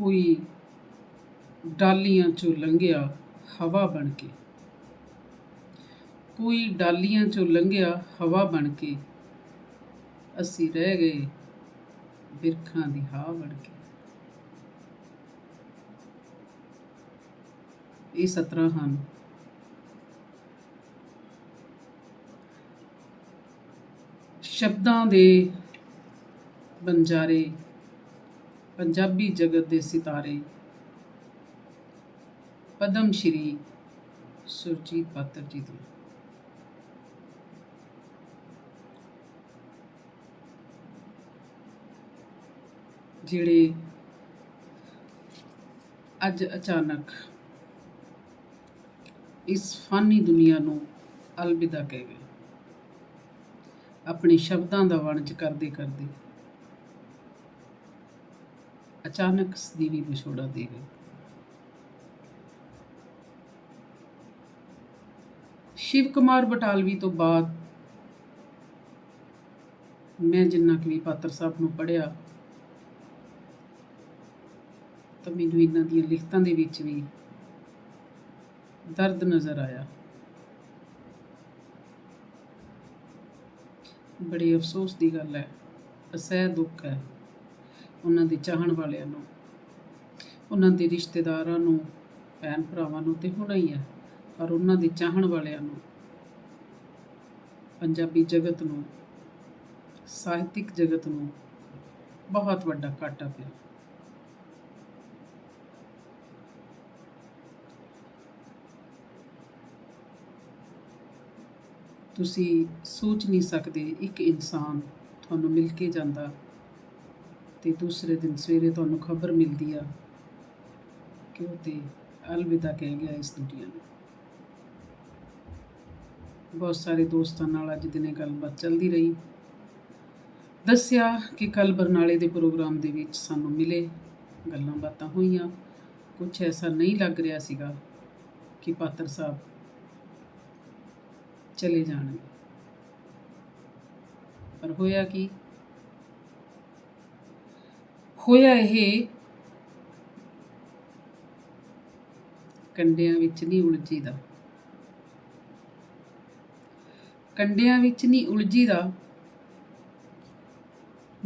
ਕੋਈ ਡਾਲੀਆਂ ਚੋਂ ਲੰਘਿਆ ਹਵਾ ਬਣ ਕੇ। ਕੋਈ ਡਾਲੀਆਂ ਚੋਂ ਲੰਘਿਆ ਹਵਾ ਬਣ ਕੇ। ਅਸੀਂ ਰਹਿ ਗਏ ਬਿਰਖਾਂ ਦੀ ਹਾ ਬਣ ਕੇ। ਇਹ ਸਤਰਾਂ ਹਨ। ਸ਼ਬਦਾਂ ਦੇ ਬੰਜਾਰੇ ਪੰਜਾਬੀ ਜਗਤ ਦੇ ਸਿਤਾਰੇ। ਪਦਮ ਸ਼੍ਰੀ ਸੁਰਜੀਤ ਪਾਤਰ ਜੀ ਦੇ। ਜਿਹੜੇ ਅੱਜ ਅਚਾਨਕ ਇਸ ਫਾਨੀ ਦੁਨੀਆ ਨੂੰ ਅਲਵਿਦਾ ਕਹਿ ਗਏ। ਆਪਣੇ ਸ਼ਬਦਾਂ ਦਾ ਵਣਜ ਕਰਦੇ ਕਰਦੇ ਅਚਾਨਕ ਸਦੀਵੀ ਵਿਛੋੜਾ ਦੇ ਗਏ ਸ਼ਿਵ ਕੁਮਾਰ ਬਟਾਲਵੀ ਤੋਂ ਬਾਅਦ ਮੈਂ ਜਿੰਨਾ ਕਿ ਵੀ ਪਾਤਰ ਸਾਹਿਬ ਨੂੰ ਪੜਿਆ ਤਾਂ ਮੈਨੂੰ ਇਹਨਾਂ ਦੀਆਂ ਲਿਖਤਾਂ ਦੇ ਵਿੱਚ ਵੀ ਦਰਦ ਨਜ਼ਰ ਆਇਆ। ਬੜੀ ਅਫਸੋਸ ਦੀ ਗੱਲ ਹੈ, ਅਸਹਿ ਦੁੱਖ ਹੈ। ਉਹਨਾਂ ਦੇ ਚਾਹਣ ਵਾਲਿਆਂ ਨੂੰ, ਉਹਨਾਂ ਦੇ ਰਿਸ਼ਤੇਦਾਰਾਂ ਨੂੰ, ਭੈਣ ਭਰਾਵਾਂ ਨੂੰ ਤੇ ਹੋਣਾ ਹੀ ਹੈ ਪਰ ਉਹਨਾਂ ਦੇ ਚਾਹਣ ਵਾਲਿਆਂ ਨੂੰ, ਪੰਜਾਬੀ ਜਗਤ ਨੂੰ, ਸਾਹਿਤਿਕ ਜਗਤ ਨੂੰ ਬਹੁਤ ਵੱਡਾ ਘਾਟਾ ਪਿਆ। ਤੁਸੀਂ ਸੋਚ ਨਹੀਂ ਸਕਦੇ ਇੱਕ ਇਨਸਾਨ ਤੁਹਾਨੂੰ ਮਿਲ ਕੇ ਜਾਂਦਾ ਤੇ ਦੂਸਰੇ ਦਿਨ ਸਵੇਰੇ ਤੁਹਾਨੂੰ ਖਬਰ ਮਿਲਦੀ ਆ ਕਿ ਉਹ ਤੇ ਅਲਵਿਦਾ ਕਹਿ ਗਿਆ ਇਸ ਦੁਨੀਆ ਨੂੰ। ਬਹੁਤ ਸਾਰੇ ਦੋਸਤਾਂ ਨਾਲ ਅੱਜ ਦਿਨੇ ਗੱਲਬਾਤ ਚੱਲਦੀ ਰਹੀ। ਦੱਸਿਆ ਕਿ ਕੱਲ ਬਰਨਾਲੇ ਦੇ ਪ੍ਰੋਗਰਾਮ ਦੇ ਵਿੱਚ ਸਾਨੂੰ ਮਿਲੇ। ਗੱਲਾਂ ਬਾਤਾਂ ਹੋਈਆਂ। ਕੁਝ ਐਸਾ ਨਹੀਂ ਲੱਗ ਰਿਹਾ ਸੀਗਾ ਕਿ ਪਾਤਰ ਸਾਹਿਬ ਚਲੇ ਜਾਣਗੇ। ਪਰ ਹੋਇਆ ਕਿ? ਹੋਇਆ ਇਹ। ਕੰਡਿਆਂ ਵਿੱਚ ਨਹੀਂ ਉਲਝੀਦਾ। ਕੰਡਿਆਂ ਵਿੱਚ ਨਹੀਂ ਉਲਝੀਦਾ।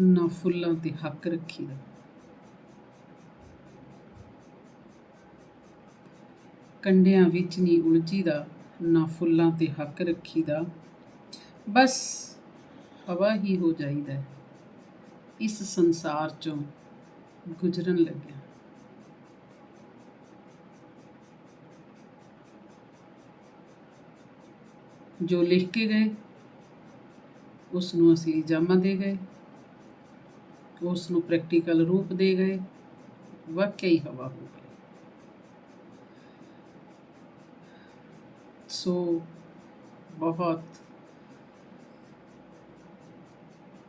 ਨਾ ਫੁੱਲਾਂ ਤੇ ਹੱਕ ਰੱਖੀਦਾ। ਕੰਡਿਆਂ ਵਿੱਚ ਨਹੀਂ ਉਲਝੀਦਾ, ਨਾ ਫੁੱਲਾਂ ਤੇ ਹੱਕ ਰੱਖੀਦਾ। ਬਸ ਹਵਾ ਹੀ ਹੋ ਜਾਈਦਾ ਇਸ ਸੰਸਾਰ ਚੋਂ। ਗੁਜ਼ਰਨ ਲੱਗਿਆ। ਜੋ ਲਿਖ ਕੇ ਗਏ ਉਸ ਨੂੰ ਅਸੀਂ ਜਾਮਾ ਦੇ ਗਏ ਉਸ ਨੂੰ ਪ੍ਰੈਕਟੀਕਲ ਰੂਪ ਦੇ ਗਏ ਵਾਕਈ ਹਵਾ ਹੋ ਗਈ। ਸੋ ਬਹੁਤ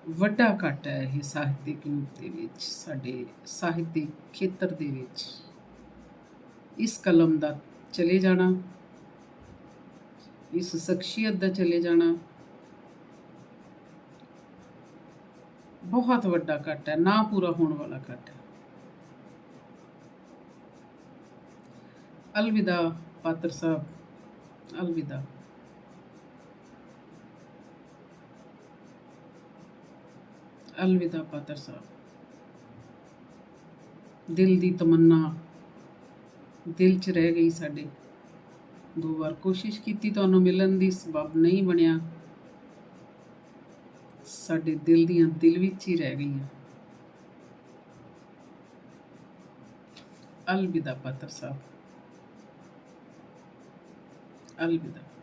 ਵੱਡਾ ਘਾਟਾ ਹੈ ਇਹ ਸਾਹਿਤਿਕ ਯੁੱਗ ਦੇ ਵਿੱਚ, ਸਾਡੇ ਸਾਹਿਤਿਕ ਖੇਤਰ ਦੇ ਵਿੱਚ। ਇਸ ਕਲਮ ਦਾ ਚਲੇ ਜਾਣਾ, ਇਸ ਸ਼ਖਸੀਅਤ ਦਾ ਚਲੇ ਜਾਣਾ, ਬਹੁਤ ਵੱਡਾ ਘਾਟਾ ਹੈ, ਨਾ ਪੂਰਾ ਹੋਣ ਵਾਲਾ ਘਾਟਾ ਹੈ। ਅਲਵਿਦਾ ਪਾਤਰ ਸਾਹਿਬ, ਅਲਵਿਦਾ। ਅਲਵਿਦਾ ਪਾਤਰ ਸਾਹਿਬ। ਦਿਲ ਦੀ ਤਮੰਨਾ। ਦਿਲ 'ਚ ਰਹਿ ਗਈ ਸਾਡੇ। ਦੋ ਵਾਰ ਕੋਸ਼ਿਸ਼ ਕੀਤੀ ਤੁਹਾਨੂੰ ਮਿਲਣ ਦੀ, ਸਬਬ ਨਹੀਂ ਬਣਿਆ। ਸਾਡੇ ਦਿਲ ਦੀਆਂ ਦਿਲ ਵਿੱਚ ਹੀ ਰਹਿ ਗਈਆਂ। ਅਲਵਿਦਾ ਪਾਤਰ ਸਾਹਿਬ। ਅਲਵਿਦਾ।